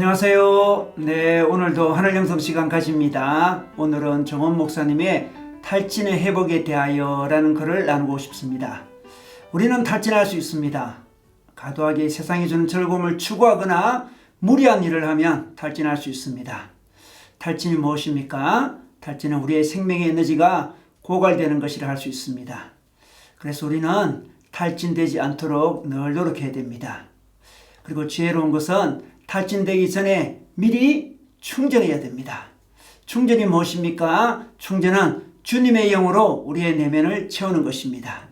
안녕하세요. 네, 오늘도 하늘 영성 시간 가집니다. 오늘은 정원 목사님의 탈진의 회복에 대하여라는 글을 나누고 싶습니다. 우리는 탈진할 수 있습니다. 과도하게 세상이 주는 즐거움을 추구하거나 무리한 일을 하면 탈진할 수 있습니다. 탈진이 무엇입니까? 탈진은 우리의 생명의 에너지가 고갈되는 것이라 할 수 있습니다. 그래서 우리는 탈진되지 않도록 늘 노력해야 됩니다. 그리고 지혜로운 것은 탈진되기 전에 미리 충전해야 됩니다. 충전이 무엇입니까? 충전은 주님의 영으로 우리의 내면을 채우는 것입니다.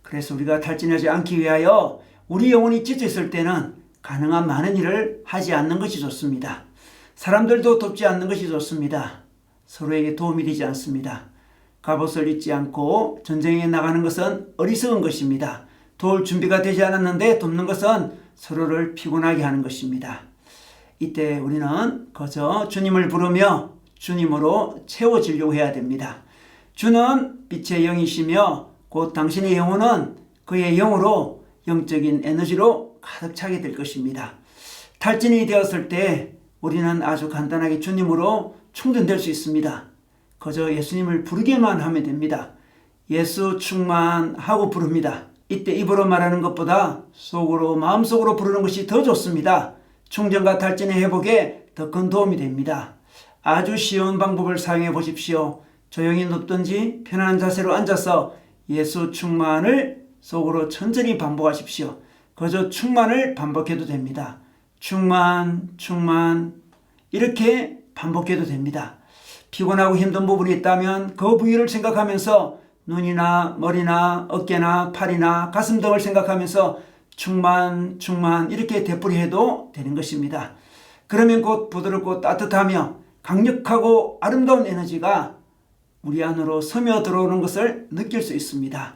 그래서 우리가 탈진하지 않기 위하여 우리 영혼이 찢어있을 때는 가능한 많은 일을 하지 않는 것이 좋습니다. 사람들도 돕지 않는 것이 좋습니다. 서로에게 도움이 되지 않습니다. 갑옷을 입지 않고 전쟁에 나가는 것은 어리석은 것입니다. 도울 준비가 되지 않았는데 돕는 것은 서로를 피곤하게 하는 것입니다. 이때 우리는 거저 주님을 부르며 주님으로 채워지려고 해야 됩니다. 주는 빛의 영이시며 곧 당신의 영혼은 그의 영으로 영적인 에너지로 가득 차게 될 것입니다. 탈진이 되었을 때 우리는 아주 간단하게 주님으로 충전될 수 있습니다. 거저 예수님을 부르기만 하면 됩니다. 예수 충만하고 부릅니다. 이때 입으로 말하는 것보다 속으로 마음속으로 부르는 것이 더 좋습니다. 충전과 탈진의 회복에 더 큰 도움이 됩니다. 아주 쉬운 방법을 사용해 보십시오. 조용히 눕든지 편안한 자세로 앉아서 예수 충만을 속으로 천천히 반복하십시오. 그저 충만을 반복해도 됩니다. 충만, 충만 이렇게 반복해도 됩니다. 피곤하고 힘든 부분이 있다면 그 부위를 생각하면서 눈이나 머리나 어깨나 팔이나 가슴 등을 생각하면서 충만 충만 이렇게 되풀이해도 되는 것입니다. 그러면 곧 부드럽고 따뜻하며 강력하고 아름다운 에너지가 우리 안으로 스며 들어오는 것을 느낄 수 있습니다.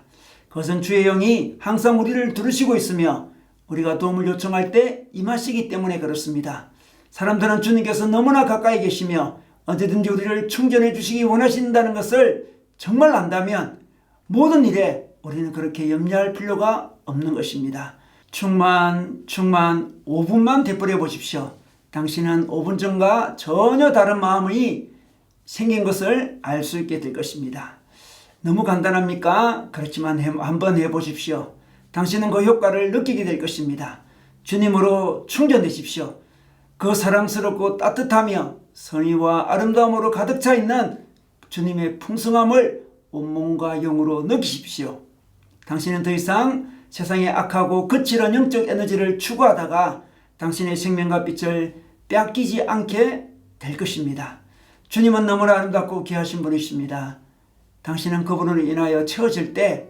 그것은 주의 영이 항상 우리를 들으시고 있으며 우리가 도움을 요청할 때 임하시기 때문에 그렇습니다. 사람들은 주님께서 너무나 가까이 계시며 언제든지 우리를 충전해 주시기 원하신다는 것을 정말 안다면 모든 일에 우리는 그렇게 염려할 필요가 없는 것입니다. 충만, 충만 5분만 되풀이해 보십시오. 당신은 5분 전과 전혀 다른 마음이 생긴 것을 알 수 있게 될 것입니다. 너무 간단합니까? 그렇지만 해- 한번 해보십시오. 당신은 그 효과를 느끼게 될 것입니다. 주님으로 충전되십시오. 그 사랑스럽고 따뜻하며 선의와 아름다움으로 가득 차 있는 주님의 풍성함을 온몸과 영으로 느끼십시오. 당신은 더 이상 세상의 악하고 거칠은 영적 에너지를 추구하다가 당신의 생명과 빛을 빼앗기지 않게 될 것입니다. 주님은 너무나 아름답고 귀하신 분이십니다. 당신은 그분으로 인하여 채워질 때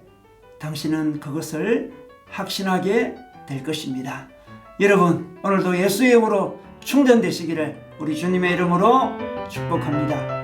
당신은 그것을 확신하게 될 것입니다. 여러분, 오늘도 예수의 이름으로 충전되시기를 우리 주님의 이름으로 축복합니다.